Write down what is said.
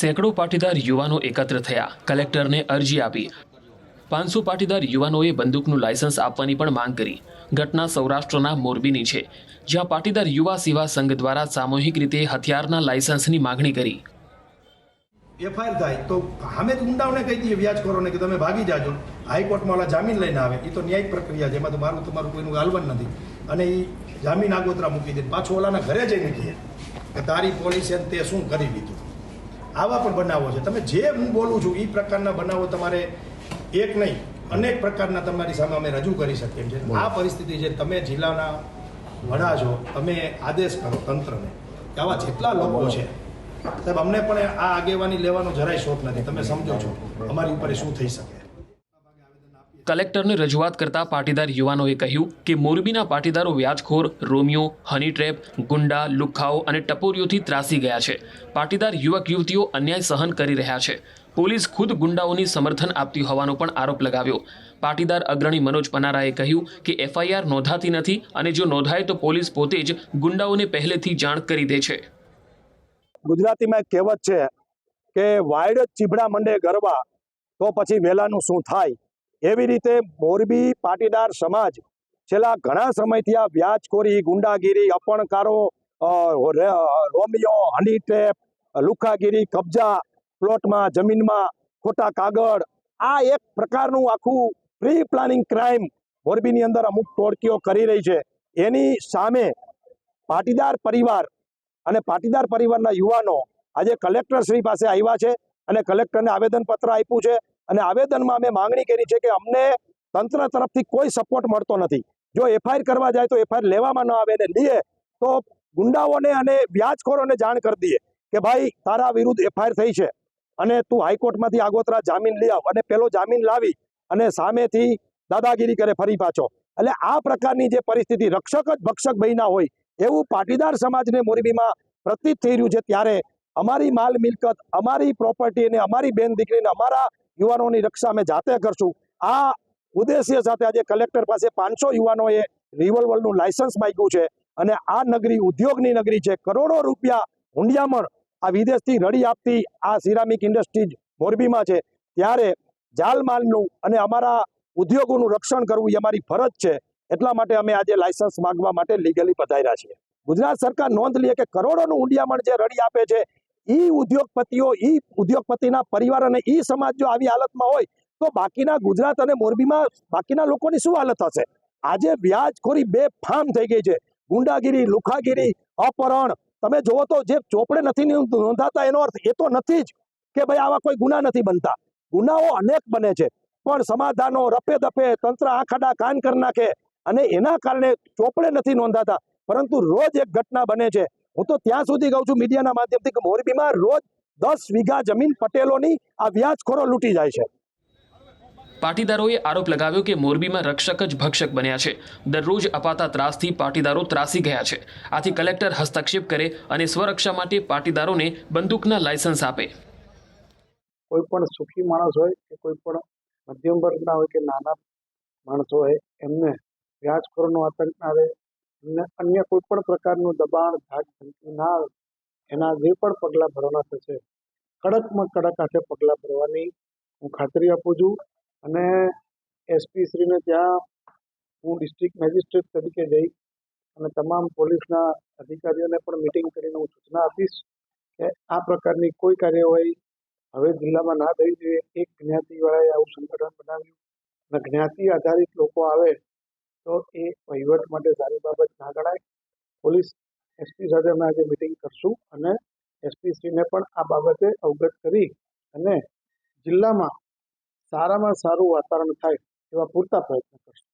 સેંકડો પાટીદાર યુવાનો એકત્ર થયા. કલેક્ટરને અરજી આપી. પાંચસો પાટીદાર યુવાનોએ બંદૂકનું લાયસન્સ આપવાની પણ માંગ કરી. ઘટના સૌરાષ્ટ્રના મોરબીની છે. જ્યાં પાટીદાર યુવા સેવા સંઘ દ્વારા સામૂહિક રીતે હથિયારના લાયસન્સની માગણી કરી. એફઆઈઆર થાય. તો અમે ગુંડાઓને કહી દઈએ વ્યાજખોરોને કે તમે ભાગી જાજો. હાઈકોર્ટમાં ઓલા જામીન લઈને આવે. એ તો ન્યાયિક પ્રક્રિયા છે. એમાં તો મારું તમારું કોઈનું ગાલવન નથી. અને એ જામીન આગોતરા મૂકી દે. પાછું ઓલાના ઘરે જઈને કહે કે તારી પોલીસે તે શું કરી લીધું? આવા પણ બનાવો છે. તમે જે હું બોલું છું એ પ્રકારના બનાવો તમારે એક નહીં અનેક પ્રકારના તમારી સામે અમે રજૂ કરી શકીએ છીએ. આ પરિસ્થિતિ છે તમે જિલ્લાના વડા છો તમે આદેશ કરો તંત્રને કે આવા જેટલા લોકો છે સાહેબ અમને પણ આ આગેવાની લેવાનો જરાય શોખ નથી. તમે સમજો છો અમારી ઉપર શું થઈ શકે? કલેક્ટરને રજૂઆત કરતા પાટીદાર યુવાનોએ કહ્યું કે મોરબીના પાટીદારો વ્યાજખોર, રોમિયો હની ટ્રેપ ગુંડા, લુખાઓ અને ટપોરીઓથી ત્રાસી ગયા છે. પાટીદાર યુવક યુવતીઓ અન્યાય સહન કરી રહ્યા છે. પોલીસ ખુદ ગુંડાઓની સમર્થન આપતી હોવાનો પણ આરોપ લગાવ્યો. પાટીદાર અગ્રણી મનોજ પનારાએ કહ્યું કે એફઆઈઆર નોંધાતી નથી અને જો નોંધાય તો પોલીસ પોતે જ ગુંડાઓને પહેલેથી જાણ કરી દે છે. ગુજરાતીમાં એક કહેવત છે કે વાયડ ચીભડા મંડે ગરબા, તો પછી વેલાનું શું થાય? એવી રીતે મોરબી પાટીદાર સમાજ છેલ્લા ઘણા સમયથી આ વ્યાજખોરી, ગુંડાગીરી, અપણકારો રોમિયો હની ટેપ લુખાગીરી, કબજા પ્લોટમાં, જમીનમાં, ખોટા કાગળ, આ એક પ્રકારનું આખું પ્રી પ્લાનિંગ ક્રાઇમ મોરબીની અંદર અમુક ટોળકીઓ કરી રહી છે. એની સામે પાટીદાર પરિવાર અને પાટીદાર પરિવારના યુવાનો આજે કલેક્ટર શ્રી પાસે આવ્યા છે અને કલેક્ટરને આવેદનપત્ર આપ્યું છે. અને આવેદનમાં અમે માંગણી કરી છે કે અમને તંત્ર તરફથી કોઈ સપોર્ટ મળતો નથી. જો એફઆઈઆર કરવા જાય તો એફઆઈઆર લેવામાં ન આવે ને લઈએ તો ગુંડાઓને અને વ્યાજખોરોને જાણ કરી દઈએ કે ભાઈ, તારા વિરુદ્ધ એફઆઈઆર થઈ છે અને તું હાઈકોર્ટમાંથી આગોતરા જામીન લઈ આવ અને પેલો જામીન લાવી અને સામેથી દાદાગીરી કરે ફરી પાછો. એટલે આ પ્રકારની જે પરિસ્થિતિ રક્ષક જ ભક્ષક બન્યા હોય, એવું પાટીદાર સમાજને મોરબીમાં પ્રતીત થઈ રહ્યું છે ત્યારે અમારી માલ મિલકત, અમારી પ્રોપર્ટી અને અમારી બેન દીકરીને અમારા યુવાનોની રક્ષા અમે જાતે કરશું. આ ઉદ્દેશ્ય સાથે આજે કલેક્ટર પાસે પાંચસો યુવાનોએ રિવોલ્વરનું લાયસન્સ માગ્યું છે અને આ નગરી ઉદ્યોગની નગરી છે. કરોડો રૂપિયા હુંડિયામણ આ વિદેશથી રડી આપતી આ સિરામિક ઇન્ડસ્ટ્રીઝ મોરબીમાં છે. ત્યારે જાલમાલનું અને અમારા ઉદ્યોગોનું રક્ષણ કરવું એ અમારી ફરજ છે. એટલા માટે અમે આજે લાયસન્સ માંગવા માટે લીગલી પધાર્યા છીએ. ગુજરાત સરકાર નોંધ લે કે કરોડોનું ઊંડિયામણ જે રડી આપે છે ઈ ઉદ્યોગપતિઓ, ઈ ઉદ્યોગપતિના પરિવાર અને ઈ સમાજ જો આવી હાલતમાં હોય, તો બાકીના ગુજરાત અને મોરબીમાં બાકીના લોકોની શું હાલત હશે? આજે વ્યાજખોરી બે ફામ થઈ ગઈ છે. ગુંડાગીરી, લુખાગીરી, અપહરણ. તમે જુઓ તો જે ચોપડે નથી નોંધાતા એનો અર્થ એ તો નથી જ કે ભાઈ આવા કોઈ ગુના નથી બનતા. ગુનાઓ અનેક બને છે. પણ સમાધાનો રફે દફે તંત્ર આખાડા કાન કરી નાખે અને એના કારણે ચોપડે નથી નોંધાતા. પરંતુ રોજ એક ઘટના બને છે. હું તો ત્યાં સુધી કહું છું મીડિયાના માધ્યમથી કે મોરબીમાં રોજ દસ વીઘા જમીન પટેલોની આ વ્યાજખોરો લૂંટી જાય છે. પાટીદારોએ આરોપ લગાવ્યો કે મોરબીમાં રક્ષક જ ભક્ષક બન્યા છે. દરરોજ અપાતા ત્રાસથી પાટીદારો ત્રાસી ગયા છે. આથી કલેક્ટર હસ્તક્ષેપ કરે અને સ્વરક્ષા માટે પાટીદારોને બંદૂકના લાયસન્સ આપે. કોઈ પણ સુખી માણસ હોય કે કોઈ પણ મધ્યમ વર્ગના હોય કે નાના માણસો હોય એમને વ્યાજખોરનો આતંક આવે અન્ય કોઈ પણ પ્રકારનું દબાણ ધાક ધમકી ના એના જે પણ પગલાં ભરવાના થશે, કડકમાં કડક હાથે પગલાં ભરવાની હું ખાતરી આપું છું. અને એસપી શ્રીને ત્યાં હું ડિસ્ટ્રિક્ટ મેજિસ્ટ્રેટ તરીકે જઈ અને તમામ પોલીસના અધિકારીઓને પણ મિટિંગ કરીને હું સૂચના આપીશ કે આ પ્રકારની કોઈ કાર્યવાહી હવે જિલ્લામાં ના થઈ જોઈએ. એક જ્ઞાતિવાળાએ આવું સંગઠન બનાવ્યું અને જ્ઞાતિ આધારિત લોકો આવે તો એ વહીવટ માટે સારી બાબત ના ગણાય. પોલીસ એસપી સાથે અમે આજે મિટિંગ કરશું અને એસપીસીને પણ આ બાબતે અવગત કરી અને જિલ્લામાં સારામાં સારું વાતાવરણ થાય એવા પૂરતા પ્રયત્ન કરશું.